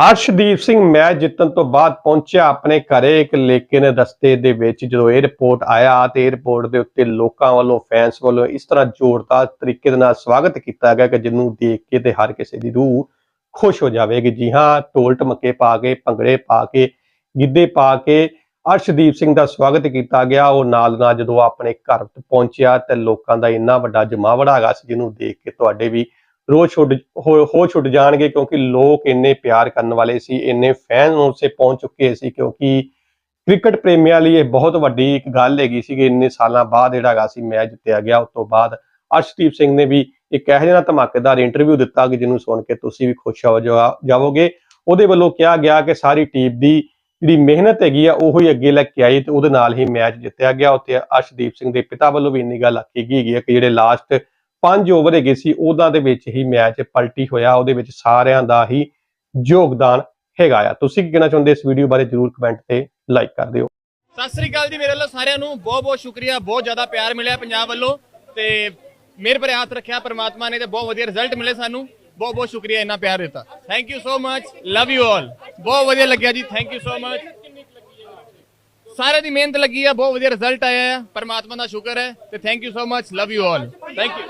Arshdeep Singh match ਜਿੱਤਣ ਤੋਂ ਬਾਅਦ ਪਹੁੰਚਿਆ ਆਪਣੇ ਘਰੇ ਇੱਕ ਲੇਕਿਨ ਰਸਤੇ ਦੇ ਵਿੱਚ ਜਦੋਂ 에ਅਰਪੋਰਟ ਆਇਆ ਤੇ 에ਅਰਪੋਰਟ ਦੇ ਉੱਤੇ ਲੋਕਾਂ ਵੱਲੋਂ ਫੈਨਸ ਵੱਲੋਂ ਇਸ ਤਰ੍ਹਾਂ ਜ਼ੋਰਦਾਰ ਤਰੀਕੇ ਦੇ ਨਾਲ ਸਵਾਗਤ ਕੀਤਾ ਗਿਆ ਕਿ ਜਿਹਨੂੰ ਦੇਖ ਕੇ ਤੇ ਹਰ ਕਿਸੇ ਦੀ ਰੂਹ ਖੁਸ਼ ਹੋ ਜਾਵੇਗੀ। ਜੀ ਹਾਂ, ਢੋਲ ਟਮਕੇ ਪਾ ਕੇ, ਭੰਗੜੇ ਪਾ ਕੇ, ਗਿੱਧੇ ਪਾ ਕੇ ਅਰਸ਼ਦੀਪ ਸਿੰਘ ਦਾ ਸਵਾਗਤ ਕੀਤਾ ਗਿਆ। ਉਹ ਨਾਲ ਨਾਲ ਜਦੋਂ ਆਪਣੇ ਘਰ ਪਹੁੰਚਿਆ ਤੇ ਲੋਕਾਂ ਦਾ ਇੰਨਾ ਵੱਡਾ ਜਮਾਵੜਾ ਹੈਗਾ ਸੀ ਜਿਹਨੂੰ ਦੇਖ ਕੇ ਤੁਹਾਡੇ ਵੀ ਰੋਜ਼ ਛੁੱਟ ਹੋ ਹੋ ਛੁੱਟ ਜਾਣਗੇ ਕਿਉਂਕਿ ਲੋਕ ਇੰਨੇ ਪਿਆਰ ਕਰਨ ਵਾਲੇ ਸੀ, ਇੰਨੇ ਫੈਨ ਉਸੇ ਪਹੁੰਚ ਚੁੱਕੇ ਸੀ ਕਿਉਂਕਿ ਕ੍ਰਿਕਟ ਪ੍ਰੇਮੀਆਂ ਲਈ ਇਹ ਬਹੁਤ ਵੱਡੀ ਇੱਕ ਗੱਲ ਹੈਗੀ ਸੀ ਕਿ ਇੰਨੇ ਸਾਲਾਂ ਬਾਅਦ ਜਿਹੜਾ ਹੈਗਾ ਸੀ ਮੈਚ ਜਿੱਤਿਆ ਗਿਆ, ਉਸ ਤੋਂ ਬਾਅਦ ਅਰਸ਼ਦੀਪ ਸਿੰਘ ਨੇ ਵੀ ਇੱਕ ਇਹੋ ਜਿਹਾ ਧਮਾਕੇਦਾਰ ਇੰਟਰਵਿਊ ਦਿੱਤਾ ਕਿ ਜਿਹਨੂੰ ਸੁਣ ਕੇ ਤੁਸੀਂ ਵੀ ਖੁਸ਼ ਹੋ ਜਾਵੋਗੇ। ਉਹਦੇ ਵੱਲੋਂ ਕਿਹਾ ਗਿਆ ਕਿ ਸਾਰੀ ਟੀਮ ਦੀ ਜਿਹੜੀ ਮਿਹਨਤ ਹੈਗੀ ਆ, ਉਹੀ ਅੱਗੇ ਲੈ ਕੇ ਆਈ ਤੇ ਉਹਦੇ ਨਾਲ ਹੀ ਮੈਚ ਜਿੱਤਿਆ ਗਿਆ। ਉੱਥੇ ਅਰਸ਼ਦੀਪ ਸਿੰਘ ਦੇ ਪਿਤਾ ਵੱਲੋਂ ਵੀ ਇੰਨੀ ਗੱਲ ਆਖੀ ਗਈ ਹੈਗੀ ਆ ਕਿ ਜਿਹੜੇ ਲਾਸਟ ਪੰਜ ਓਵਰ ਹੈਗੇ ਸੀ ਉਹਨਾਂ ਦੇ ਵਿੱਚ ਹੀ ਮੈਚ ਪਲਟੀ ਹੋਇਆ, ਉਹਦੇ ਵਿੱਚ ਸਾਰਿਆਂ ਦਾ ਹੀ ਯੋਗਦਾਨ ਹੈਗਾ ਆ। ਤੁਸੀਂ ਕੀ ਕਹਿਣਾ ਚਾਹੁੰਦੇ ਇਸ ਵੀਡੀਓ ਬਾਰੇ ਜਰੂਰ ਕਮੈਂਟ ਤੇ ਲਾਈਕ ਕਰ ਦਿਓ। ਸਤਿ ਸ੍ਰੀ ਅਕਾਲ ਜੀ ਮੇਰੇ ਵੱਲੋਂ ਸਾਰਿਆਂ ਨੂੰ, ਬਹੁਤ ਬਹੁਤ ਸ਼ੁਕਰੀਆ, ਬਹੁਤ ਜ਼ਿਆਦਾ ਪਿਆਰ ਮਿਲਿਆ ਪੰਜਾਬ ਵੱਲੋਂ ਤੇ ਮੇਰੇ ਪਰ ਹੱਥ ਰੱਖਿਆ ਪ੍ਰਮਾਤਮਾ ਨੇ ਤੇ ਬਹੁਤ ਵਧੀਆ ਰਿਜ਼ਲਟ ਮਿਲੇ ਸਾਨੂੰ। ਬਹੁਤ ਬਹੁਤ ਸ਼ੁਕਰੀਆ ਇੰਨਾ ਪਿਆਰ ਦਿੱਤਾ। Thank you so much love you all ਬਹੁਤ ਵਧੀਆ ਲੱਗਿਆ ਜੀ। ਥੈਂਕ ਯੂ ਸੋ ਮਚ ਸਾਰਿਆਂ ਦੀ ਮਿਹਨਤ ਲੱਗੀ ਆ, ਬਹੁਤ ਵਧੀਆ ਰਿਜ਼ਲਟ ਆਇਆ ਆ। ਪਰਮਾਤਮਾ ਦਾ ਸ਼ੁਕਰ ਹੈ ਤੇ thank you so much love you all thank you